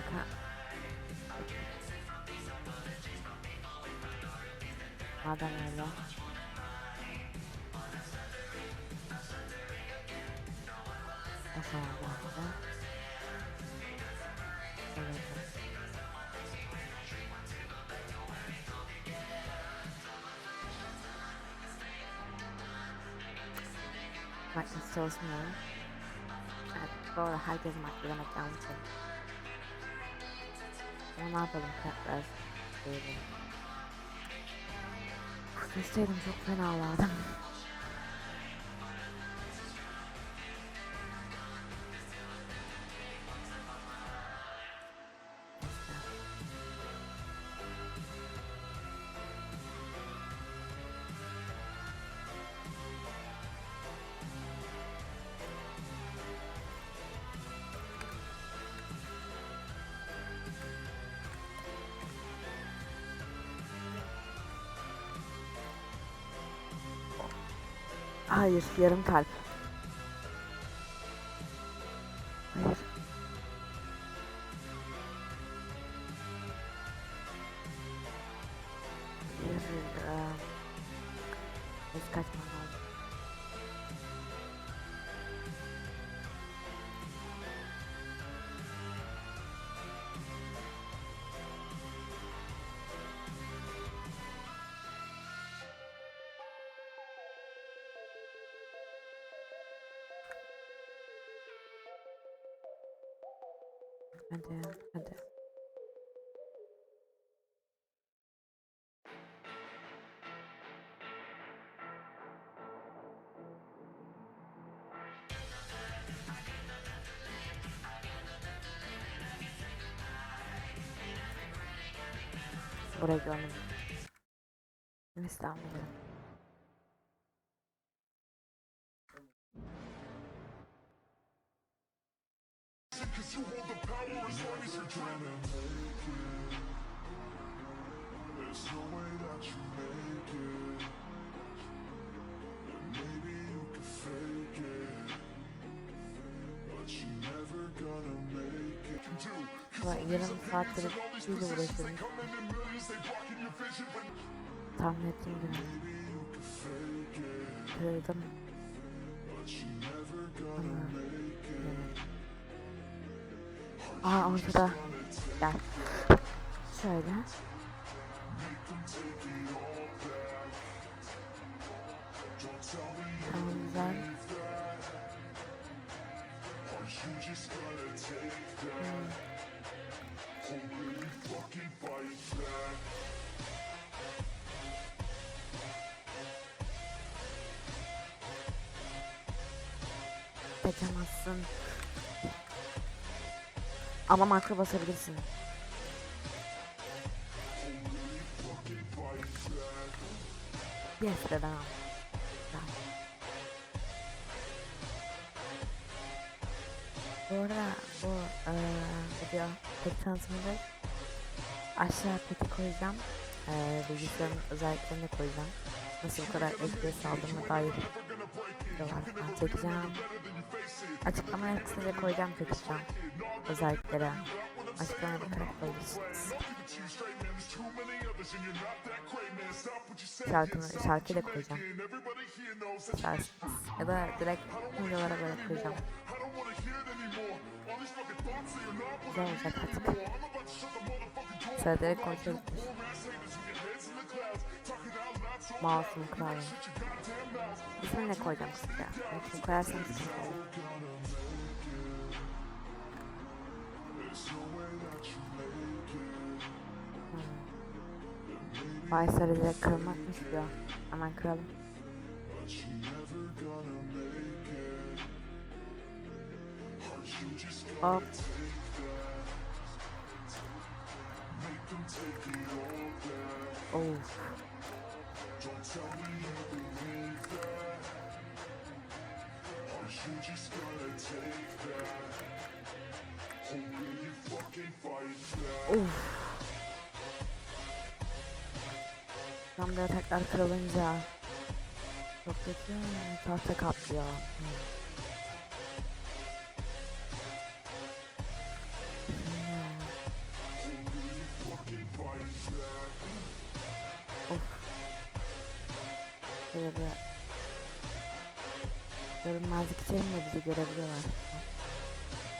arka. Madem öyle. O zaman ben de. Evet. Makinesi çalışmıyor. Evet, bu arada herkes maklemek yanlış oldu. Ama ne yapalım kartlar değil. Kutlasaydım çok fena ağlardım. Hayır, yarım kalp. Hayır. Hayır, eee, Biz Hadi, hadi. Burayı görmedim. Cause you hold the power as yarım saattir bir uğraşıyorum. Tahmin ettiğim gibi. Kırıldım. But Aa ortada. Gel. Şöyle. Tamam güzel. You Ama makro basabilirsin. Yes be ben. Bu arada bu eee video tek tanıtımda aşağı peki koyacağım. Eee bilgisayarın özelliklerini koyacağım. Nasıl bu kadar FPS aldığıma dair videolar falan çekeceğim. Açıklamaya kısaca koyacağım çekeceğim. Özelliklere. Açıklamaya bakarak koyacaksınız. Şarkını, şarkıyı da koyacağım. Şarkı. Ya da direkt videolara böyle koyacağım. Güzel olacak artık. Sıra direkt kontrol etmiş. Mouse'un klavye. İsmini ne koyacağım kısaca? Bunu koyarsam sıkıntı olur. Vay sarı direkt kırılmakmış diyor. Hemen kıralım. Hop. Oh. You just gotta take that Oh, really fucking fight back Uf. Tam da tekrar kırılınca çok kötü tahta kaplıyor. Hmm. Şöyle bir görünmezlik içerimle bizi görebiliyorlar.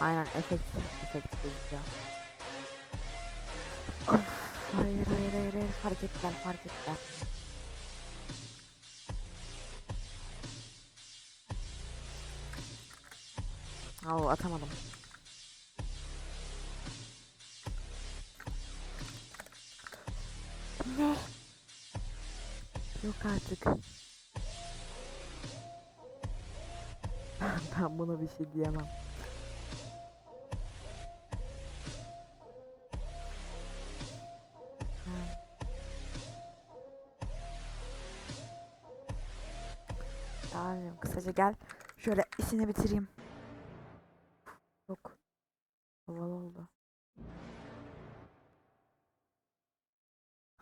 Aynen efekt efekt gözüküyor. Hayır hayır hayır hayır fark ettiler fark ettiler. Oo atamadım. Yok artık. ben buna bir şey diyemem. Tamam kısaca gel. Şöyle işini bitireyim.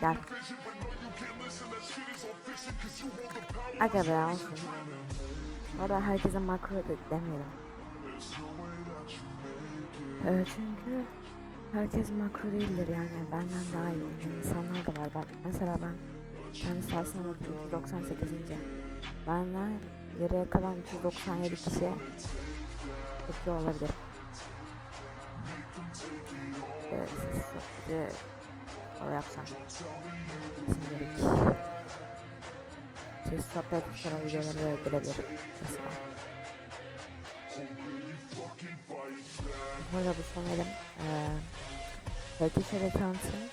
gel. Aga be olsun. Orada herkese makro de demeyelim. Ee, çünkü herkes makro değildir yani benden daha iyi insanlar da var. Bak mesela ben kendi sahasına bakıyorum 398. Benden geriye kalan 397 kişi kötü olabilir. Evet, güzel o yapsam. Şimdilik. Siz sohbet sonra videoları gelebilir mesela. Burada bu. Ee, belki şöyle tanıtayım.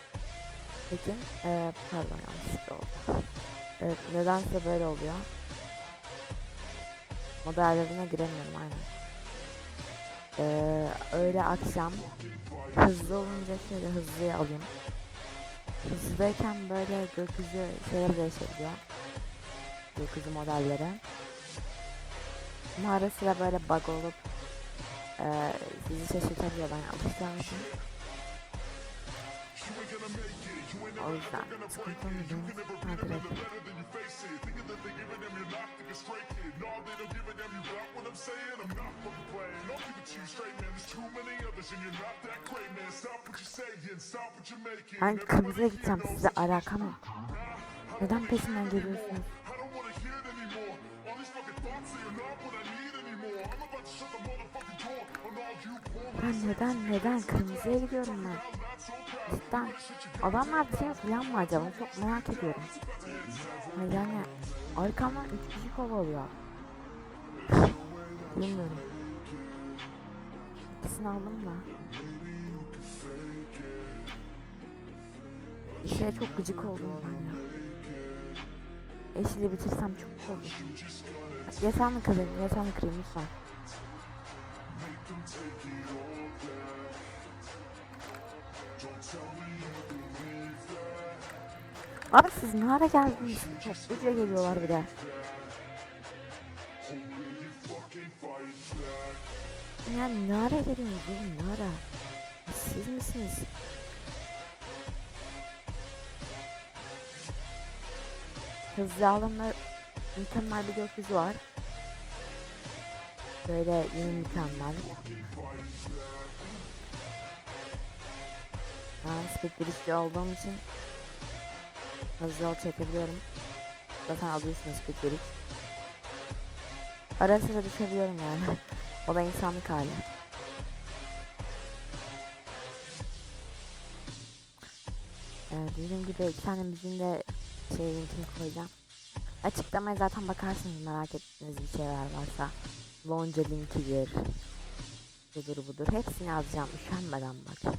Peki, ee, pardon yanlışlıkla oldu. Evet, nedense böyle oluyor. Modellerine giremiyorum aynen. Ee, öyle akşam hızlı olunca şöyle hızlıya alayım. Hızlıyken böyle gökyüzü şeyler değişebiliyor. Gökyüzü modelleri. Ama ara sıra böyle bug olup eee sizi şaşırtabiliyor ben alışacağım için. O yüzden sıkıntı olmadı. Hadi bakayım. Ben kırmızıya gideceğim size alakam yok. Neden peşimden geliyorsunuz? Ben neden neden kırmızıya gidiyorum ben? Cidden adamlar bir şey falan mı acaba çok merak ediyorum. Yani arkamdan üç kişi kovalıyor. Bilmiyorum. İkisini aldım da. İşe çok gıcık oldum ben ya. Eşili bitirsem çok olur. Yatağını kırayım, yatağını kırayım lütfen. Abi siz ne ara geldiniz? Topluca geliyorlar bir de. Yani ne ara geliyorsunuz oğlum ne ara? Siz misiniz? Hızlı alımda mükemmel bir gökyüzü var. Böyle yine mükemmel. Ben speed birisi olduğum için hızlı yol çekebiliyorum. Zaten alıyorsunuz speed bridge. Ara sıra düşebiliyorum yani. o da insanlık hali. Ee, dediğim gibi iki tane müziğin de şey linkini koyacağım. Açıklamaya zaten bakarsınız merak ettiğiniz bir şeyler varsa. Lonca linkidir. Budur budur. Hepsini yazacağım. Üşenmeden bak.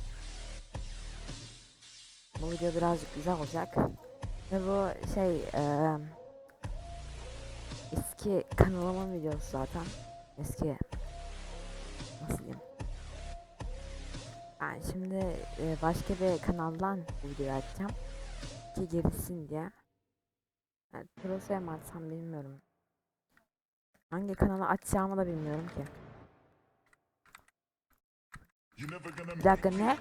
Bu video birazcık güzel olacak. Ve bu şey eee eski kanalımın videosu zaten. Eski nasıl diyeyim? Ben şimdi e, başka bir kanaldan bu videoyu açacağım. Ki gelişsin diye. Yani Proso'ya mı açsam bilmiyorum. Hangi kanalı açacağımı da bilmiyorum ki. Bir dakika ne?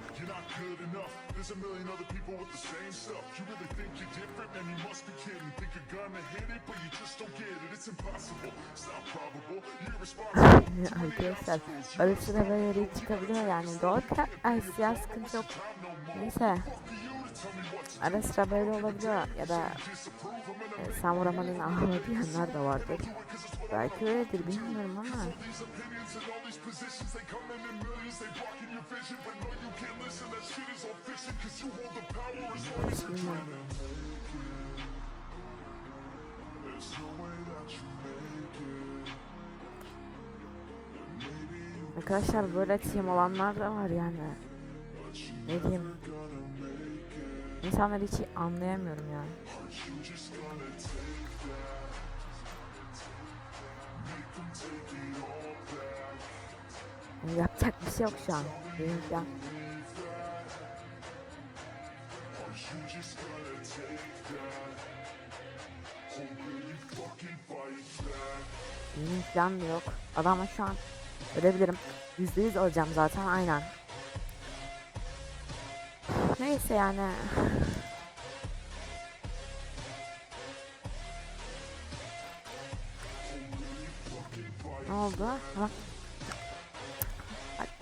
Arkadaşlar öyle sıra böyle çıkabiliyor yani. ka- Ay siyah sıkıntı yok. Neyse. Ara sıra böyle olabiliyor ya da e, sen vuramadın ağla diyenler de vardır. Belki öyledir bilmiyorum ama. Arkadaşlar böyle team olanlar da var yani. Ne diyeyim. İnsanları hiç anlayamıyorum yani. Yapacak bir şey yok şu an. Back? Benim plan da yok. Adamla şu an ölebilirim. Yüzde yüz öleceğim zaten aynen. Neyse yani. Ne oldu? Bak.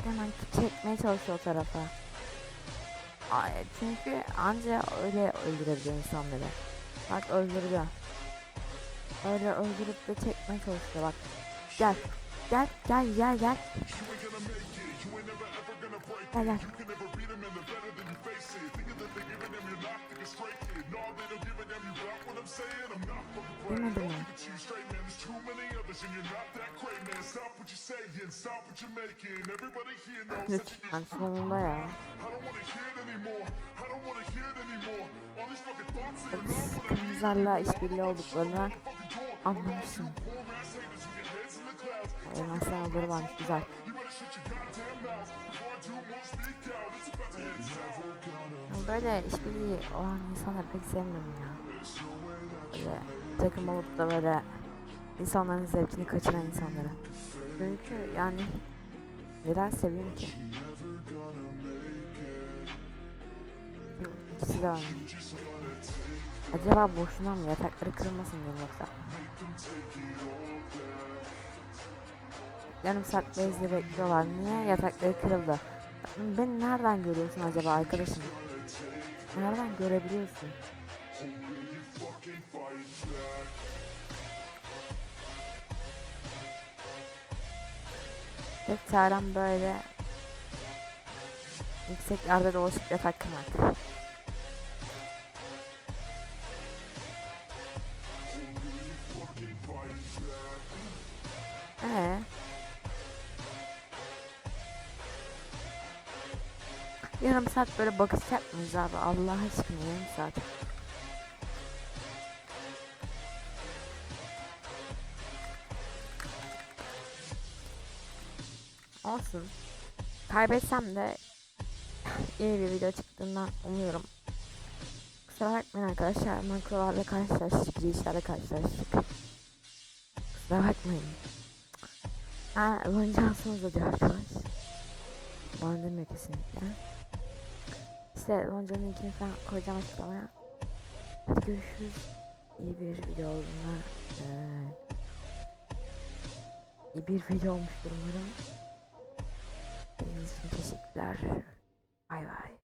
Hemen çekmeye çalışıyor o tarafa. Ay, çünkü anca öyle öldürebiliyor insanları. Bak öldürdü. Öyle öldürüp de çekmeye çalışıyor bak. Gel. Gel gel gel gel. Knows that you Lütfen sonunda ya. Kırmızılarla işbirliği olduklarını anlamışsın. Elmas saldırı varmış güzel. Böyle işbirliği olan insanları pek sevmiyorum ya. Böyle takım olup da böyle insanların zevkini kaçıran insanları. Çünkü yani neden seveyim ki? İkisi de ölmüş. Acaba boşuna mı yatakları kırılmasın diye yoksa? Yarım saat bezle bekliyorlar. Niye yatakları kırıldı? Beni nereden görüyorsun acaba arkadaşım? Nereden görebiliyorsun? Tek çarem böyle yüksek yerde dolaşıp yatak kırmak. Ee? Yarım saat böyle bakışacak mıyız abi? Allah aşkına yarım saat. Olsun. Kaybetsem de iyi bir video çıktığından umuyorum. Kusura bakmayın arkadaşlar. Makrolarla karşılaştık, girişlerle karşılaştık. Kusura bakmayın. Ha, loncansınız diyor arkadaş. Bana demiyor kesinlikle. İşte loncanın linkini falan koyacağım açıklamaya. Hadi görüşürüz. İyi bir video olduğuna. Ee, iyi bir video olmuştur umarım. Benim için teşekkürler. Bay bay.